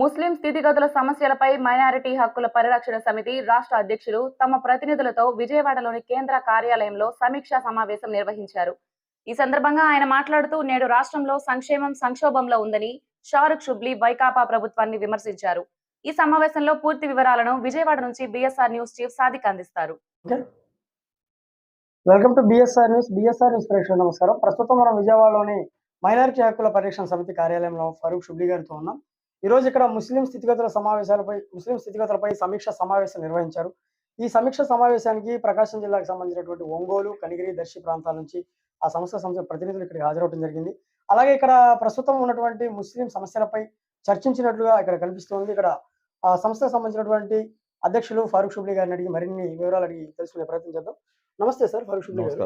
ముస్లిం స్థితిగతుల సమస్యలపై మైనారిటీ హక్కుల పరిరక్షణ సమితి రాష్ట్ర అధ్యక్షులు తమ ప్రతినిధులతో విజయవాడలోని కేంద్ర కార్యాలయంలో సమీక్షా సమావేశం నిర్వహించారు. ఈ సందర్భంగా ఆయన మాట్లాడుతూ నేడు రాష్ట్రంలో సంక్షేమం సంక్షోభంలో ఉందని షారుఖ్ షుబ్లీ వైకాపా ప్రభుత్వాన్ని విమర్శించారు. ఈ సమావేశంలో పూర్తి వివరాలను విజయవాడ నుంచి బిఎస్ఆర్ న్యూస్ చీఫ్ సాదిక్ అందిస్తారు. Welcome to BSR news BSR news ప్రేక్షకులు నమస్కారం. ప్రస్తుతం మనం విజయవాడలోని మైనారిటీ హక్కుల పరిరక్షణ సమితి కార్యాలయంలో ఫరూక్ షుబ్లీ గారితో ఉన్నాం. ఈ రోజు ఇక్కడ ముస్లిం స్థితిగతుల సమావేశాలపై ముస్లిం స్థితిగతులపై సమీక్ష సమావేశం నిర్వహించారు. ఈ సమీక్ష సమావేశానికి ప్రకాశం జిల్లాకు సంబంధించినటువంటి ఒంగోలు కనిగిరి దర్శి ప్రాంతాల నుంచి ఆ సంస్థ సంస్థ ప్రతినిధులు ఇక్కడికి హాజరవడం జరిగింది. అలాగే ఇక్కడ ప్రస్తుతం ఉన్నటువంటి ముస్లిం సమస్యలపై చర్చించినట్లుగా ఇక్కడ కనిపిస్తుంది. ఇక్కడ ఆ సంస్థకు సంబంధించినటువంటి అధ్యక్షులు ఫారూక్ షుబ్లీ గారిని అడిగి మరిన్ని వివరాలు అడిగి తెలుసుకునే ప్రయత్నం చేద్దాం. నమస్తే సార్ ఫారూక్ షుబ్లీ గారు.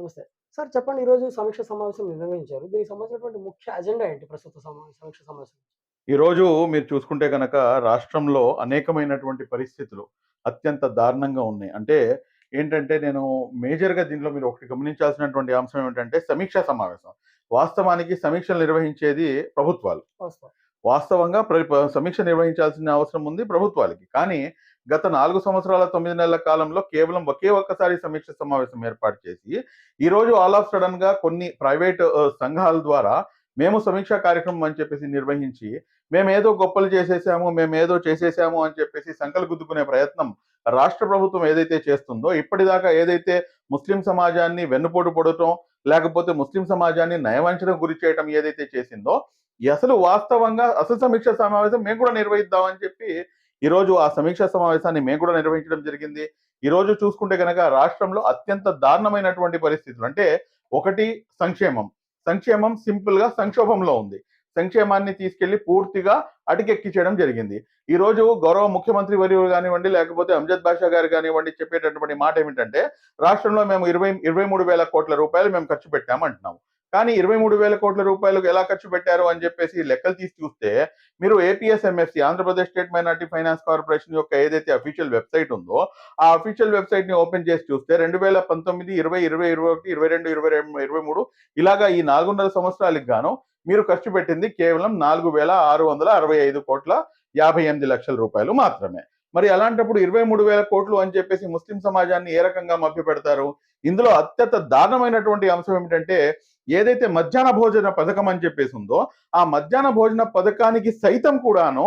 నమస్తే. సార్ చెప్పండి ఈ రోజు సమీక్ష సమావేశం నిర్వహించారు. దీనికి సంబంధించినటువంటి ముఖ్య అజెండా ఏంటి ప్రస్తుత సమా- సమీక్ష సమావేశం? ఈ రోజు మీరు చూసుకుంటే కనుక రాష్ట్రంలో అనేకమైనటువంటి పరిస్థితులు అత్యంత దారుణంగా ఉన్నాయి. అంటే ఏంటంటే నేను మేజర్గా దీంట్లో మీరు ఒకటి గమనించాల్సినటువంటి అంశం ఏమిటంటే సమీక్షా సమావేశం. వాస్తవానికి సమీక్షలు నిర్వహించేది ప్రభుత్వాలు. వాస్తవం. వాస్తవంగా సమీక్ష నిర్వహించాల్సిన అవసరం ఉంది ప్రభుత్వాలకి. కానీ గత నాలుగు సంవత్సరాల తొమ్మిది నెలల కాలంలో కేవలం ఒకే ఒక్కసారి సమీక్ష సమావేశం ఏర్పాటు చేసి ఈ రోజు ఆల్ ఆఫ్ సడన్గా కొన్ని ప్రైవేట్ సంఘాల ద్వారా మేము సమీక్షా కార్యక్రమం అని చెప్పేసి నిర్వహించి మేము ఏదో గొప్పలు చేసేసాము మేము ఏదో చేసేసాము అని చెప్పేసి సంకలు గుద్దుకునే ప్రయత్నం రాష్ట్ర ప్రభుత్వం ఏదైతే చేస్తుందో ఇప్పటిదాకా ఏదైతే ముస్లిం సమాజాన్ని వెన్నుపోటు పొడటం లేకపోతే ముస్లిం సమాజాన్ని నయవంచడం గురి చేయటం ఏదైతే చేసిందో అసలు వాస్తవంగా అసలు సమీక్ష సమావేశం మేము కూడా నిర్వహిద్దామని చెప్పి ఈ రోజు ఆ సమీక్షా సమావేశాన్ని మేము కూడా నిర్వహించడం జరిగింది. ఈరోజు చూసుకుంటే కనుక రాష్ట్రంలో అత్యంత దారుణమైనటువంటి పరిస్థితులు. అంటే ఒకటి సంక్షేమం. సంక్షేమం సింపుల్గా సంక్షోభంలో ఉంది. సంక్షేమాన్ని తీసుకెళ్ళి పూర్తిగా అటుకెక్కించడం జరిగింది. ఈ రోజు గౌరవ ముఖ్యమంత్రి వర్యులు కానివ్వండి లేకపోతే అంజద్ బాషా గారు కానివ్వండి చెప్పేటటువంటి మాట ఏమిటంటే రాష్ట్రంలో మేము ఇరవై ఇరవై మూడు వేల కోట్ల రూపాయలు మేము ఖర్చు పెట్టామంటున్నాము. కానీ ఇరవై మూడు వేల కోట్ల రూపాయలు ఎలా ఖర్చు పెట్టారు అని చెప్పేసి లెక్కలు తీసి చూస్తే మీరు APSMFC Andhra Pradesh state minority finance corporation యొక్క ఏదైతే అఫీషియల్ వెబ్సైట్ ఉందో ఆ అఫీషియల్ వెబ్సైట్ని ఓపెన్ చేసి చూస్తే రెండు వేల పంతొమ్మిది ఇరవై ఇరవై ఇరవై ఒకటి ఇరవై రెండు ఇరవై ఇరవై మూడు ఇలాగా ఈ నాలుగున్నర సంవత్సరాలకు గాను మీరు ఖర్చు పెట్టింది కేవలం నాలుగు వేల ఆరు వందల అరవై ఐదు కోట్ల యాభై ఎనిమిది లక్షల రూపాయలు మాత్రమే. మరి అలాంటప్పుడు ఇరవై మూడు వేల కోట్లు అని చెప్పేసి ముస్లిం సమాజాన్ని ఏ రకంగా మభ్యపెడతారు? ఇందులో అత్యంత దారుణమైనటువంటి అంశం ఏమిటంటే ఏదైతే మధ్యాహ్న భోజన పథకం అని చెప్పేసి ఉందో ఆ మధ్యాహ్న భోజన పథకానికి సైతం కూడాను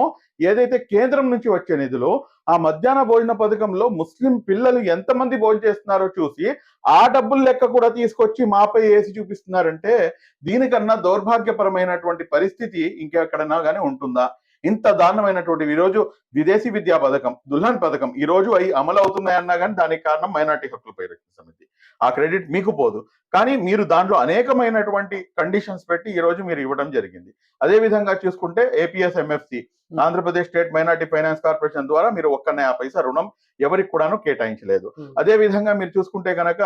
ఏదైతే కేంద్రం నుంచి వచ్చే నిధులు ఆ మధ్యాహ్న భోజన పథకంలో ముస్లిం పిల్లలు ఎంతమంది భోజనం చేస్తున్నారో చూసి ఆ డబ్బులు లెక్క కూడా తీసుకొచ్చి మాపై వేసి చూపిస్తున్నారంటే దీనికన్నా దౌర్భాగ్యపరమైనటువంటి పరిస్థితి ఇంకెక్కడన్నా కానీ ఉంటుందా? ఇంత దారుణమైనటువంటి ఈ రోజు విదేశీ విద్యా పథకం దుల్హన్ పథకం ఈ రోజు అవి అమలు అవుతున్నాయన్నా కానీ దానికి కారణం మైనార్టీ హక్కుల పరిరక్షణ సమితి. ఆ క్రెడిట్ మీకు పోదు. కానీ మీరు దాంట్లో అనేకమైనటువంటి కండిషన్స్ పెట్టి ఈ రోజు మీరు ఇవ్వడం జరిగింది. అదే విధంగా చూసుకుంటే APS MFC Andhra Pradesh state minority finance corporation ద్వారా మీరు ఒక్క నయా పైసా రుణం ఎవరికి కూడాను కేటాయించలేదు. Hmm. అదే విధంగా మీరు చూసుకుంటే కనుక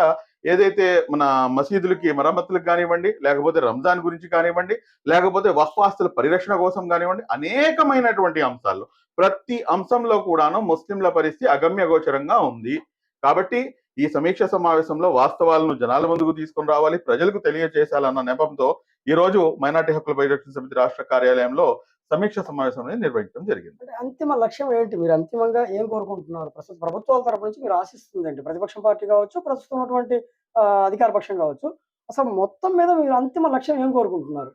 ఏదైతే మన మసీదులకి మరమ్మతులకు కానివ్వండి లేకపోతే రంజాన్ గురించి కానివ్వండి లేకపోతే వక్ఫాస్తుల పరిరక్షణ కోసం కానివ్వండి అనేకమైనటువంటి అంశాలు ప్రతి అంశంలో కూడాను ముస్లింల పరిస్థితి అగమ్య గోచరంగా ఉంది. కాబట్టి ఈ సమీక్ష సమావేశంలో వాస్తవాలను జనాల ముందుకు తీసుకొని రావాలి ప్రజలకు తెలియజేశాలన్న నెపంతో ఈ రోజు మైనార్టీ హక్కుల పరిరక్షణ సమితి రాష్ట్ర కార్యాలయంలో సమీక్ష సమావేశం అనేది నిర్వహించడం జరిగింది. అంతిమ లక్ష్యం ఏంటి? మీరు అంతిమంగా ఏం కోరుకుంటున్నారు? ప్రస్తుత ప్రభుత్వాల తరపు నుంచి మీరు ఆశిస్తుంది ఏంటి ప్రతిపక్ష పార్టీ కావచ్చు ప్రస్తుతం ఉన్నటువంటి అధికార పక్షం కావచ్చు. అసలు మొత్తం మీద మీరు అంతిమ లక్ష్యం ఏం కోరుకుంటున్నారు?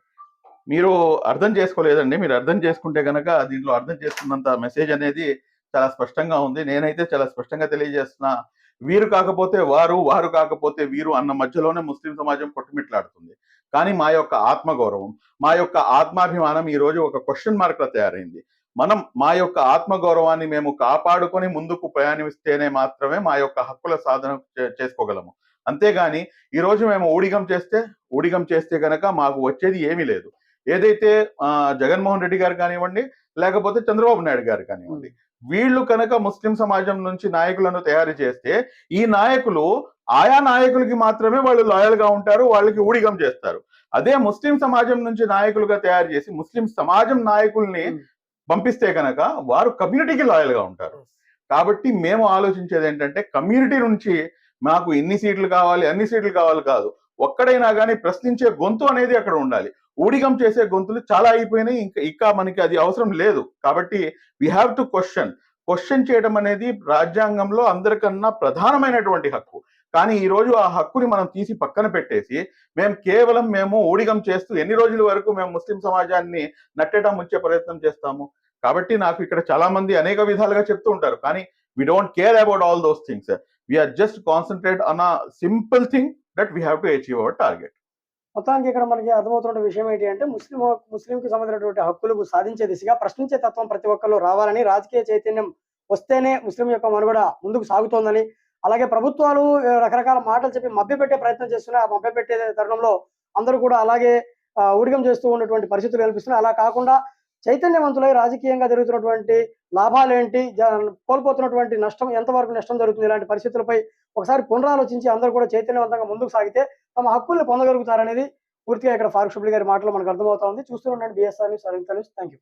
మీరు అర్థం చేసుకోలేదండి. మీరు అర్థం చేసుకుంటే గనక దీంట్లో అర్థం చేసుకున్నంత మెసేజ్ అనేది చాలా స్పష్టంగా ఉంది. నేనైతే చాలా స్పష్టంగా తెలియజేస్తున్నా. వీరు కాకపోతే వారు వారు కాకపోతే వీరు అన్న మధ్యలోనే ముస్లిం సమాజం కొట్టుమిట్లాడుతుంది. కానీ మా యొక్క ఆత్మగౌరవం మా యొక్క ఆత్మాభిమానం ఈ రోజు ఒక క్వశ్చన్ మార్క్గా తయారైంది. మనం మా యొక్క ఆత్మగౌరవాన్ని మేము కాపాడుకొని ముందుకు ప్రయాణిస్తేనే మాత్రమే మా యొక్క హక్కుల సాధన చేసుకోగలము. అంతేగాని ఈరోజు మేము ఊడిగం చేస్తే ఊడిగం చేస్తే కనుక మాకు వచ్చేది ఏమీ లేదు. ఏదైతే జగన్మోహన్ రెడ్డి గారు కానివ్వండి లేకపోతే చంద్రబాబు నాయుడు గారు కానివ్వండి వీళ్ళు కనుక ముస్లిం సమాజం నుంచి నాయకులను తయారు చేస్తే ఈ నాయకులు ఆయా నాయకులకి మాత్రమే వాళ్ళు లాయల్గా ఉంటారు వాళ్ళకి ఊడిగం చేస్తారు. అదే ముస్లిం సమాజం నుంచి నాయకులుగా తయారు చేసి ముస్లిం సమాజం నాయకుల్ని Hmm. పంపిస్తే కనుక వారు కమ్యూనిటీకి లాయల్గా ఉంటారు. కాబట్టి మేము ఆలోచించేది ఏంటంటే కమ్యూనిటీ నుంచి మాకు ఇన్ని సీట్లు కావాలి అన్ని సీట్లు కావాలి కాదు. ఒక్కడైనా కానీ ప్రశ్నించే గొంతు అనేది అక్కడ ఉండాలి. ఊడిగం చేసే గొంతులు చాలా అయిపోయినాయి. ఇంకా ఇంకా మనకి అది అవసరం లేదు. కాబట్టి we have to question question చేయడం అనేది రాజ్యాంగంలో అందరికన్నా ప్రధానమైనటువంటి హక్కు. కానీ ఈరోజు ఆ హక్కుని మనం తీసి పక్కన పెట్టేసి మేము కేవలం మేము ఊడిగం చేస్తూ ఎన్ని రోజుల వరకు మేము ముస్లిం సమాజాన్ని నట్టేటం ఉంచే ప్రయత్నం చేస్తాము? కాబట్టి నాకు ఇక్కడ చాలా మంది అనేక విధాలుగా చెప్తూ ఉంటారు. కానీ we don't care about all those things we're just concentrate on a simple thing that we have to achieve our target మొత్తానికి ఇక్కడ మనకి అర్థమవుతున్న విషయం ఏంటి అంటే ముస్లిం ముస్లింకి సంబంధించినటువంటి హక్కులు సాధించే దిశగా ప్రశ్నించే తత్వం ప్రతి ఒక్కరు రావాలని రాజకీయ చైతన్యం వస్తేనే ముస్లిం యొక్క మనుగడ ముందుకు సాగుతోందని. అలాగే ప్రభుత్వాలు రకరకాల మాటలు చెప్పి మభ్యపెట్టే ప్రయత్నం చేస్తున్నాయి ఆ మభ్యపెట్టే తరుణంలో అందరూ కూడా అలాగే ఊడిగం చేస్తూ ఉన్నటువంటి పరిస్థితులు కనిపిస్తున్నాయి. అలా కాకుండా చైతన్యవంతులై రాజకీయంగా జరుగుతున్నటువంటి లాభాలేంటి జ- కోల్పోతున్నటువంటి నష్టం ఎంతవరకు నష్టం జరుగుతుంది ఇలాంటి పరిస్థితులపై ఒకసారి పునరాలోచించి అందరూ కూడా చైతన్యవంతంగా ముందుకు సాగితే తమ హక్కుల్ని పొందగలుగుతారనేది పూర్తిగా ఇక్కడ ఫారూక్ షుబ్లీ గారి మాటలో మనకు అర్థమవుతా ఉంది. చూస్తూ ఉండండి బిఎస్ఆర్ న్యూస్ థ్యాంక్ యూ